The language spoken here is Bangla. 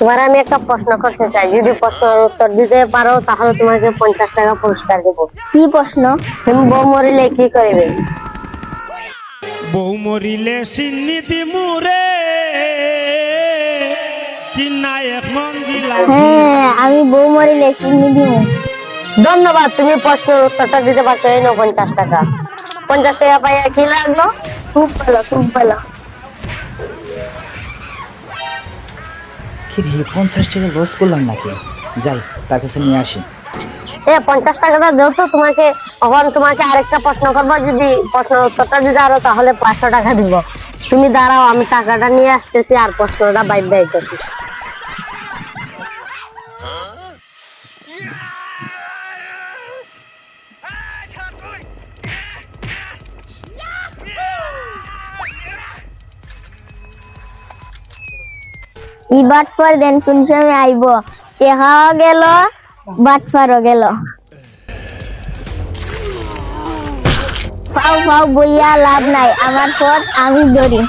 তোমার আমি একটা প্রশ্ন করতে চাই। যদি প্রশ্নের উত্তর দিতে পারো তাহলে তোমাকে পঞ্চাশ টাকা পুরস্কার দেবো। কি প্রশ্ন? তুমি বউ মরিলে কি করবে? বউ মরিলে সিন্নিতি মুরে কি নায়ক মঞ্জিলা হ্যাঁ আমি বউ মরিলে দিব ধন্যবাদ তুমি প্রশ্নের উত্তরটা দিতে পারছ। এই নাও পঞ্চাশ টাকা। পঞ্চাশ টাকা পাইয়া কি লাগল? খুব ভালো খুব ভালো। কি রে, পঞ্চাশ টাকা লস করলাম নাকি? যাই, তার কাছে নিয়ে আসি। এ, পঞ্চাশ টাকাটা দেও তো তোমাকে। তখন তোমাকে আরেকটা প্রশ্ন করব, যদি প্রশ্নের উত্তরটা যদি আরও, তাহলে পাঁচশো টাকা দিব। তুমি দাঁড়াও, আমি টাকাটা নিয়ে আসতেছি, আর প্রশ্নটা বাইর দিতেছি। ই বাট পর দেন কোন সময় আইব? টেহাও গেল বাট পারও গেল। পাও পাও বইয়া লাভ নাই, আমার পথ আমি ধরি।